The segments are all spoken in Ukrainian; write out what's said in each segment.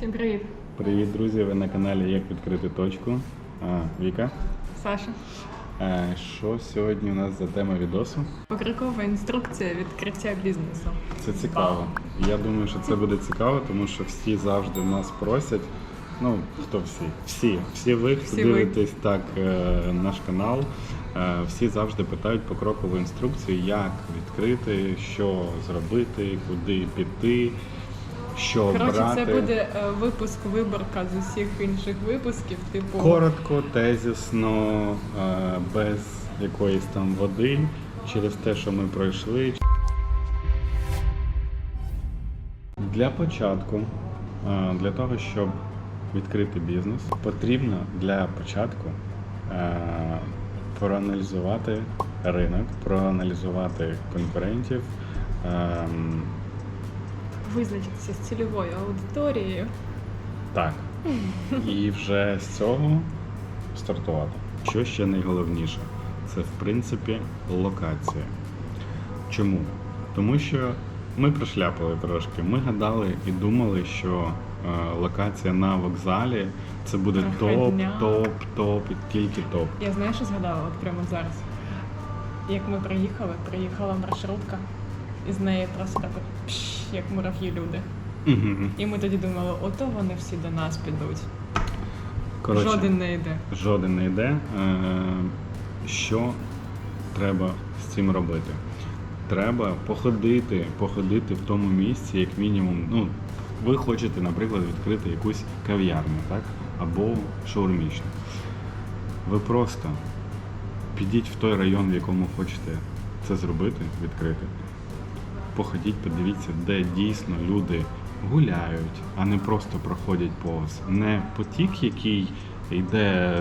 Всім привіт, Привіт, друзі! Ви на каналі Як відкрити точку. А, Віка. Саша. Е, Що сьогодні у нас за тема відосу? Покрокова інструкція відкриття бізнесу. Це цікаво. Я думаю, що це буде цікаво, тому що всі завжди нас просять. Ну, хто всі? Всі. Всі ви, хто Всі ви. дивитесь так е, наш канал. е, Всі завжди питають покрокову інструкцію, як відкрити, що зробити, куди піти, що Коротше, брати. це буде е, випуск виборка з усіх інших випусків. Типу, Коротко, тезісно, е, без якоїсь там води, через те, що ми пройшли. Для початку, е, для того, щоб відкрити бізнес, потрібно для початку е, проаналізувати ринок, проаналізувати конкурентів. ем, визначитися з цільовою аудиторією. Так. І вже з цього стартувати. Що ще найголовніше? Це в принципі локація. Чому? Тому що ми прошляпали трошки. Ми гадали і думали, що е, локація на вокзалі це буде топ, Проходняк. топ, топ, і тільки топ. Я знаєш, що згадала от прямо зараз. Як ми приїхали, приїхала маршрутка, і з неї просто так от пш, як мурав'ї люди. Мгм. І ми тоді думали, ото вони всі до нас підуть. Коротше, Жоден не йде. Жоден не йде. Е, Що треба з цим робити? Треба походити, походити в тому місці, як мінімум. Ну, ви хочете, наприклад, відкрити якусь кав'ярню, так? Або шаурмічну. Ви просто підіть в той район, в якому хочете це зробити, відкрити. Походіть, подивіться, де дійсно люди гуляють, а не просто проходять повз. Не потік, який йде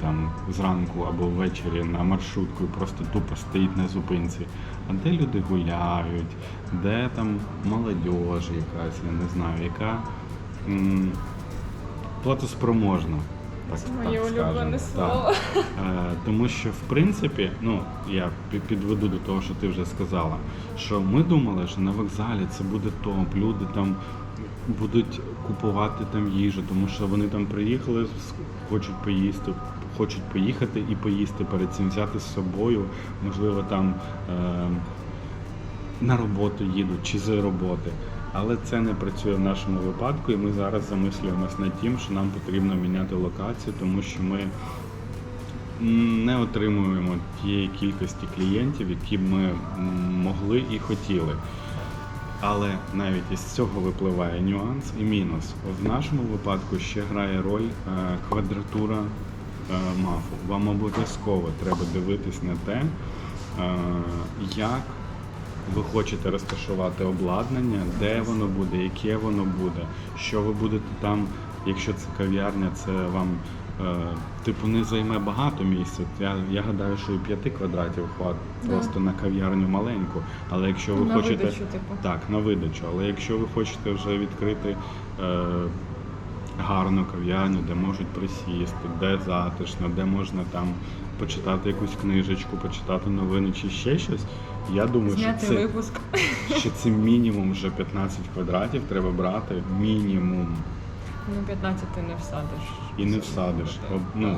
там зранку або ввечері на маршрутку і просто тупо стоїть на зупинці. А де люди гуляють, де там молодь якась, я не знаю, яка м, платоспроможна. Так, Це так моє скажемо. улюблене Так. слово. Е, Тому що, в принципі, ну я підведу до того, що ти вже сказала, що ми думали, що на вокзалі це буде топ, люди там будуть купувати там їжу, тому що вони там приїхали, хочуть поїсти, хочуть поїхати і поїсти перед цим взяти з собою, можливо, там е, на роботу їдуть чи з роботи. Але це не працює в нашому випадку, і ми зараз замислюємось над тим, що нам потрібно міняти локацію, тому що ми не отримуємо тієї кількості клієнтів, які б ми могли і хотіли. Але навіть із цього випливає нюанс і мінус. В нашому випадку ще грає роль е, квадратура е, мафу. Вам обов'язково треба дивитись на те, е, як ви хочете розташувати обладнання, де воно буде, яке воно буде, що ви будете там, якщо це кав'ярня, це вам е, типу не займе багато місця. Я, я гадаю, що і 5 квадратів хватить Да. просто на кав'ярню маленьку. Але якщо ви На хочете видачу, типу. так, на видачу, але якщо ви хочете вже відкрити е, гарну кав'ярню, де можуть присісти, де затишно, де можна там почитати якусь книжечку, почитати новини чи ще щось, я думаю, Зняти що це, випуск. що це мінімум вже 15 квадратів треба брати. Мінімум. Ну, 15 ти не всадиш. І не всадиш. От, ну,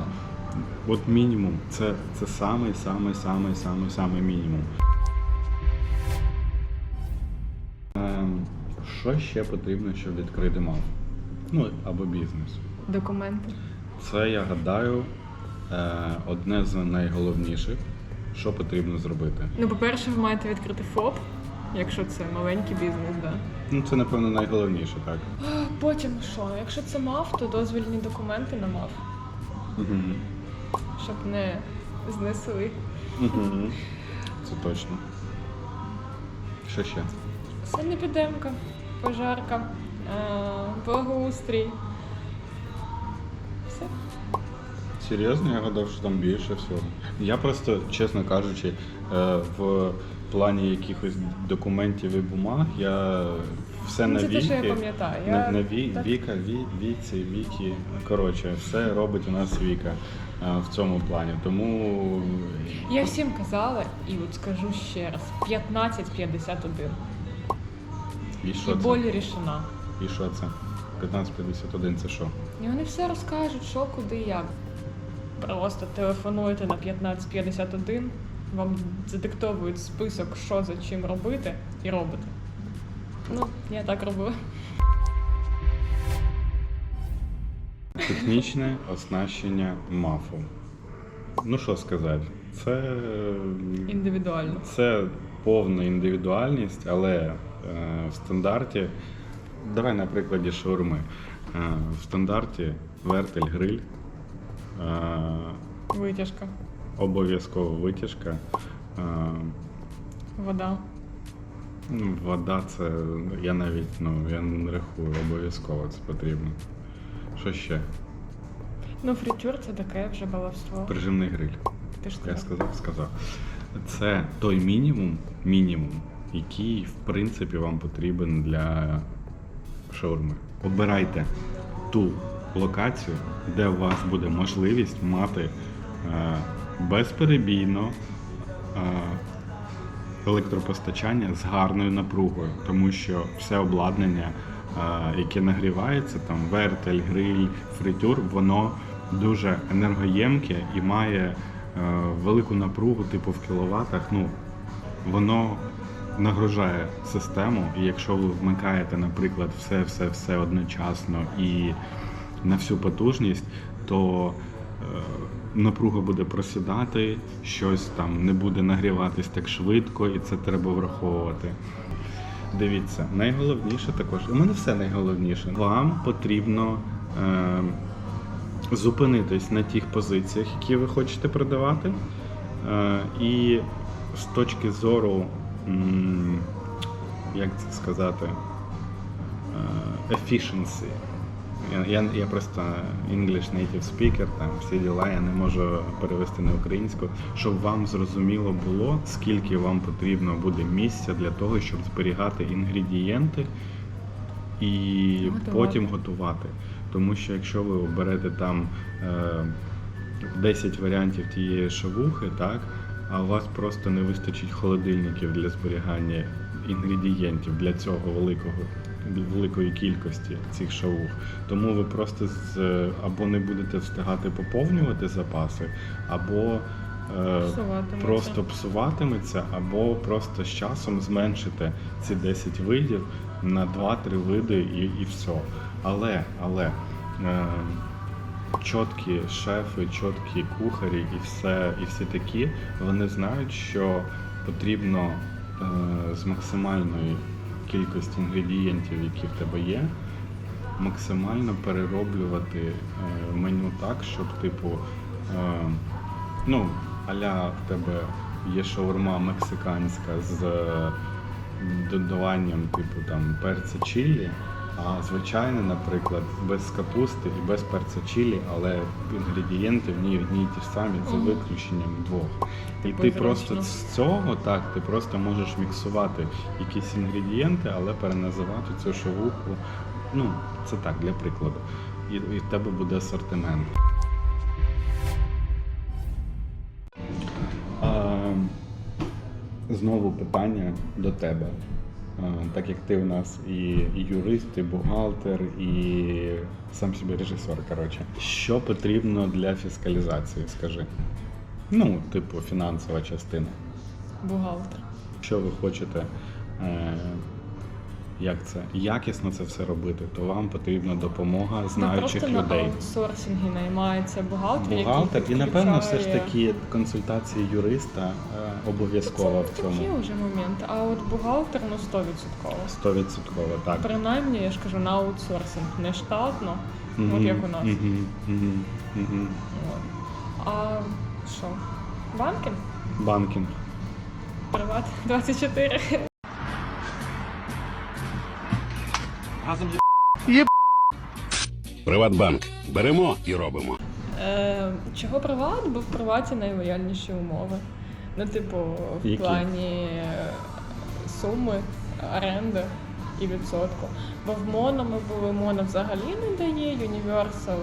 от мінімум. Це, це самий, самий, самий, самий, самий мінімум. Ем, що ще потрібно, щоб відкрити мав? Ну, або бізнес. Документи. Це, я гадаю, е, одне з найголовніших, що потрібно зробити. Ну, по-перше, ви маєте відкрити ФОП, якщо це маленький бізнес, да. Ну, це, напевно, найголовніше, так. Потім що? Якщо це МАФ, то дозвільні документи на МАФ, Угу. щоб не знесли. Угу. Це точно. Що ще? Санепідемка, пожарка, е, благоустрій. Все. Серйозно, я гадав, що там більше всього. Я просто, чесно кажучи, е, в плані якихось документів і бумаг я все Ну, на це те, що я віки. пам'ятаю. На, Я на ві, так- Віка, ві, віці, віки. Коротше, все робить у нас Віка е, в цьому плані. Тому Я всім казала, і от скажу ще раз: 15-51. і І що боль рішена. І що це? 1551 це що? І вони все розкажуть, що, куди, як. Просто телефонуєте на 1551, вам задиктовують список, що за чим робити, і робите. Ну, я так робила. Технічне оснащення мафу. Ну що сказати, це, Індивідуально. це повна індивідуальність, але е, в стандарті. Давай на прикладі шаурми. Е, в стандарті вертель гриль, е, Витяжка, обов'язково витяжка. е, вода. Ну, Вода це я навіть ну я не рахую, обов'язково це потрібно. Що ще? Ну, фритюр це таке вже баловство. Прижимний гриль. Ти ж сказав. Я сказав, сказав. Це той мінімум, мінімум, який в принципі вам потрібен для шаурми. Обирайте ту локацію, де у вас буде можливість мати е, безперебійно е, електропостачання з гарною напругою, тому що все обладнання, е, яке нагрівається, там вертель, гриль, фритюр, воно дуже енергоємке і має велику напругу, типу в кіловатах. Ну, воно нагружає систему, і якщо ви вмикаєте, наприклад, все, все, все одночасно і на всю потужність, то е, напруга буде просідати, щось там не буде нагріватись так швидко, і це треба враховувати. Дивіться, найголовніше також, у мене все найголовніше. Вам потрібно е, зупинитись на тих позиціях, які ви хочете продавати. Е, і з точки зору, як це сказати, е, efficiency. Я, я, я просто English native speaker, там всі діла, я не можу перевести на українську, щоб вам зрозуміло було, скільки вам потрібно буде місця для того, щоб зберігати інгредієнти і Готувати. потім готувати. Тому що якщо ви оберете там е, 10 варіантів тієї шавухи, так, а у вас просто не вистачить холодильників для зберігання інгредієнтів для цього великого великої кількості цих шавух. Тому ви просто з, або не будете встигати поповнювати запаси, або е, Псуватиметься. просто псуватиметься, або просто з часом зменшите ці 10 видів на 2-3 види і, і все. Але, але е, чіткі шефи, чіткі кухарі і все, і всі такі, вони знають, що потрібно е, з максимальної кількості інгредієнтів, які в тебе є, максимально перероблювати е, меню так, щоб, типу, е, ну, аля в тебе є шаурма мексиканська з додаванням, типу там перця чилі, а звичайно, наприклад, без капусти і без перця чилі, але інгредієнти в ній одні й ті ж самі, за виключенням двох. І ти просто з цього так, ти просто можеш міксувати якісь інгредієнти, але переназивати цю шавуху. Ну, це так, для прикладу. І, і в тебе буде асортимент. А, знову питання до тебе. А, Так як ти у нас і, і юрист, і бухгалтер, і сам собі режисер, коротше. Що потрібно для фіскалізації, скажи? Ну, типу, фінансова частина. Бухгалтер. Що ви хочете е, як це, якісно це все робити, то вам потрібна допомога Ну, знаючих просто людей. на аутсорсингі наймається бухгалтер, Бухгалтер і напевно все ж таки консультації юриста е, обов'язково в цьому. такі вже моменти. А от бухгалтер ну 100%. Стовідсотково, так. Принаймні, я ж кажу, на аутсорсинг не штатно, от як у нас. Мгм, мгм, мгм. От. А що? Банкінг? Банкінг. Приват 24. Приватбанк. Беремо і робимо. Е, чого приват? Бо в приваті найлояльніші умови. Ну, типу, в Які? плані е, суми, оренди і відсотку. Бо в моно ми були, моно взагалі не дає, Universal,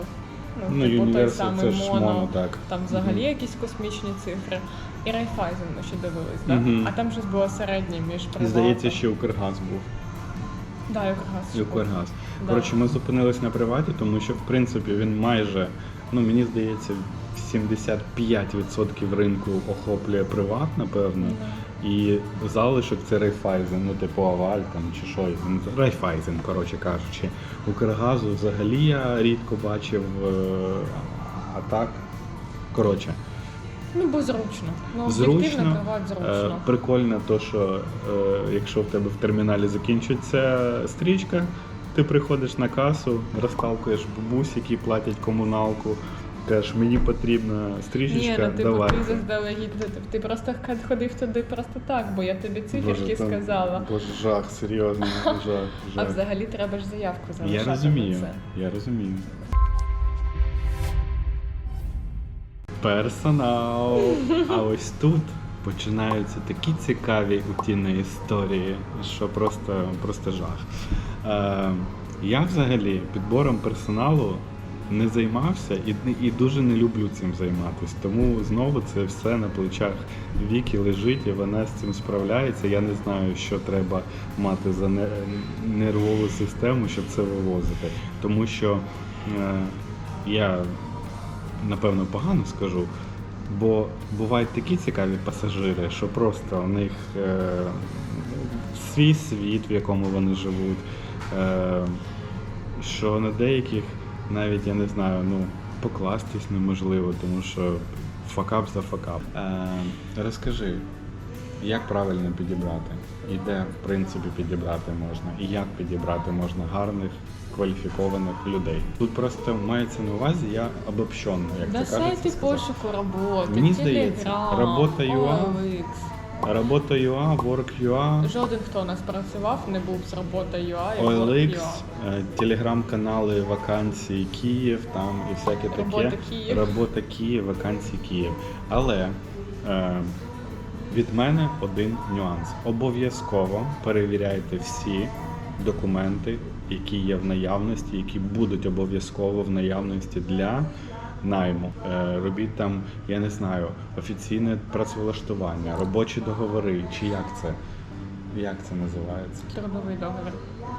ну, Ну, типу, той самий це ж моно, так. там взагалі Мгм. якісь космічні цифри. І Райфайзен ми ще дивились, так? Мгм. А там щось було середнє між приватом. здається, ще Укргаз був. Да, Укргаз. І Да. Коротше, ми зупинились на приваті, тому що в принципі він майже, ну мені здається, 75% ринку охоплює приват, напевно. І залишок це Райфайзен, ну типу Аваль там чи що. ну, Райфайзен, коротше кажучи. Укргазу взагалі я рідко бачив, е, а так. Коротше, Ну, бо зручно. Ну, зручно. Е, зручно. прикольно, то, що е, якщо в тебе в терміналі закінчується стрічка, ти приходиш на касу, розталкуєш бабусь, які платять комуналку. Кажеш, мені потрібна Ні, стрічечка, ну типу давай. ти заздалегідь, ти, ти просто ходив туди просто так, бо я тобі циферки там- сказала. Боже, жах, серйозно, жах, А жах. взагалі треба ж заявку залишати. Я на розумію, це. я розумію. Персонал. А ось тут починаються такі цікаві утіні історії, що просто, просто жах. Е, я взагалі підбором персоналу не займався і, і дуже не люблю цим займатися. Тому знову це все на плечах Віки лежить і вона з цим справляється. Я не знаю, що треба мати за нервову систему, щоб це вивозити. Тому що е, я напевно погано скажу. Бо бувають такі цікаві пасажири, що просто у них е, свій світ, в якому вони живуть, е, що на деяких навіть я не знаю, ну покластись неможливо, тому що факап за факап. Е, розкажи, як правильно підібрати? І де, в принципі, підібрати можна, і як підібрати можна гарних, кваліфікованих людей. Тут просто мається на увазі, я обобщенно, як На це кажуть. сайті пошуку роботи, Мені здається, Telegram, робота.ua. OLX. Робота.ua, Work.ua, Жоден, хто у нас працював, не був з робота UA і OLX, е, телеграм-канали вакансії Київ там і всяке таке. Робота Київ. Робота Київ, вакансії Київ. Але е, від мене один нюанс. Обов'язково перевіряйте всі документи, які є в наявності, які будуть обов'язково в наявності для найму. Е, робіть там, я не знаю, офіційне працевлаштування, робочі договори, чи як це? Як це називається? Трудовий договір.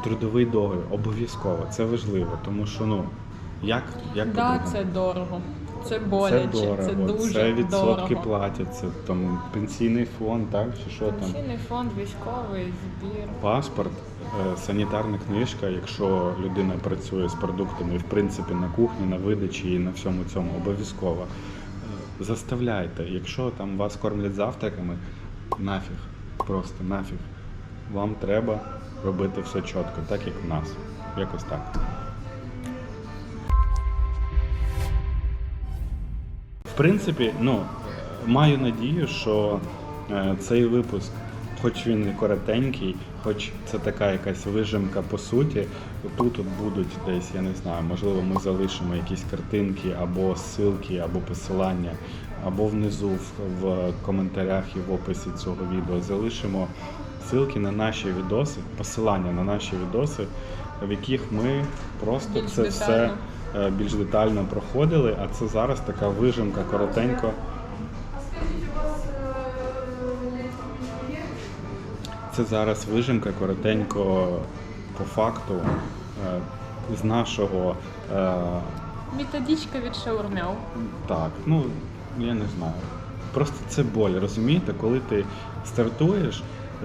Трудовий договір обов'язково. Це важливо, тому що ну як, як Да, це дорого. Це Це дорого, це дуже це відсотки дорого. платять, це там пенсійний фонд, так чи що там. Пенсійний фонд, військовий збір. Паспорт, е, санітарна книжка, якщо людина працює з продуктами, в принципі, на кухні, на видачі і на всьому цьому обов'язково. Е, Заставляйте, якщо там вас кормлять завтраками, нафіг, просто нафіг. Вам треба робити все чітко, так як в нас. Якось так. В принципі, ну, маю надію, що е, цей випуск, хоч він і коротенький, хоч це така якась вижимка по суті, тут от будуть десь, я не знаю, можливо, ми залишимо якісь картинки або ссылки, або посилання, або внизу в, коментарях і в описі цього відео залишимо ссылки на наші відоси, посилання на наші відоси, в яких ми просто Більш це все детально. е, більш детально проходили, а це зараз така вижимка коротенько. Це зараз вижимка коротенько по факту е, з нашого. е, Методичка від шаурмяв. так, ну я не знаю. Просто це боль, розумієте? Коли ти стартуєш,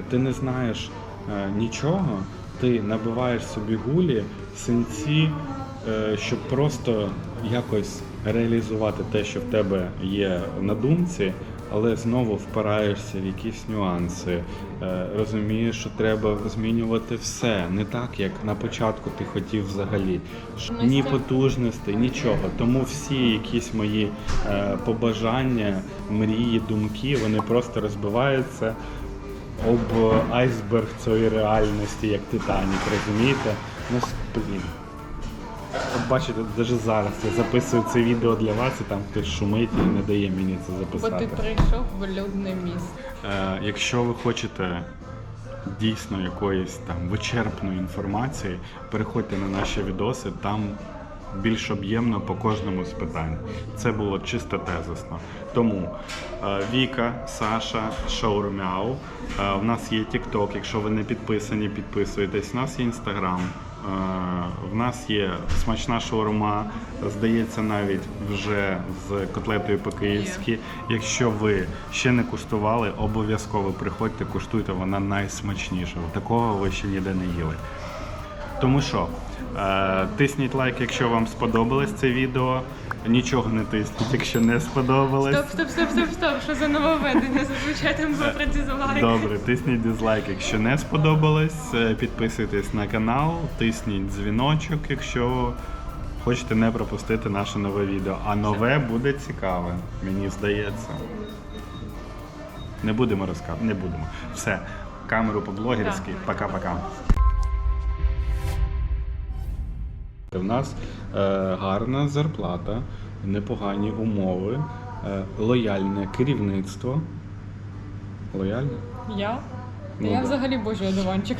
ти не знаєш е, нічого, ти набиваєш собі гулі, синці, е, щоб просто якось реалізувати те, що в тебе є на думці, але знову впираєшся в якісь нюанси. Е, розумієш, що треба змінювати все, не так, як на початку ти хотів взагалі. Ні з цим- потужностей, нічого. Тому всі якісь мої е, побажання, мрії, думки, вони просто розбиваються об айсберг цієї реальності, як Титанік, розумієте? Ну, блін. От бачите, навіть зараз я записую це відео для вас, і там хтось шумить і не дає мені це Бо записати. ти прийшов в людне місце. Е, якщо ви хочете дійсно якоїсь там вичерпної інформації, переходьте на наші відоси, там більш об'ємно по кожному з питань. Це було чисто тезисно. Тому е, Віка, Саша, Шаурмяу. Е, у нас є TikTok, якщо ви не підписані, підписуйтесь. У нас є Instagram. В нас є смачна шаурма, здається, навіть вже з котлетою по-київськи. Якщо ви ще не куштували, обов'язково приходьте, куштуйте, вона найсмачніша. Такого ви ще ніде не їли. Тому що, е, тисніть лайк, якщо вам сподобалось це відео. Нічого не тисніть, якщо не сподобалось. Стоп, стоп, стоп, стоп, стоп. Що за нововведення? Зазвичай там було прецизувати. Добре, тисніть дизлайк, якщо не сподобалось. Е, Підписуйтесь на канал, тисніть дзвіночок, якщо хочете не пропустити наше нове відео. А нове буде цікаве, мені здається. Не будемо розказувати, не будемо. Все, камеру по-блогерськи. Так. Пока-пока. У нас е, гарна зарплата, непогані умови, е, лояльне керівництво. Лояльне? Я? Ну, я да. взагалі божий одуванчик.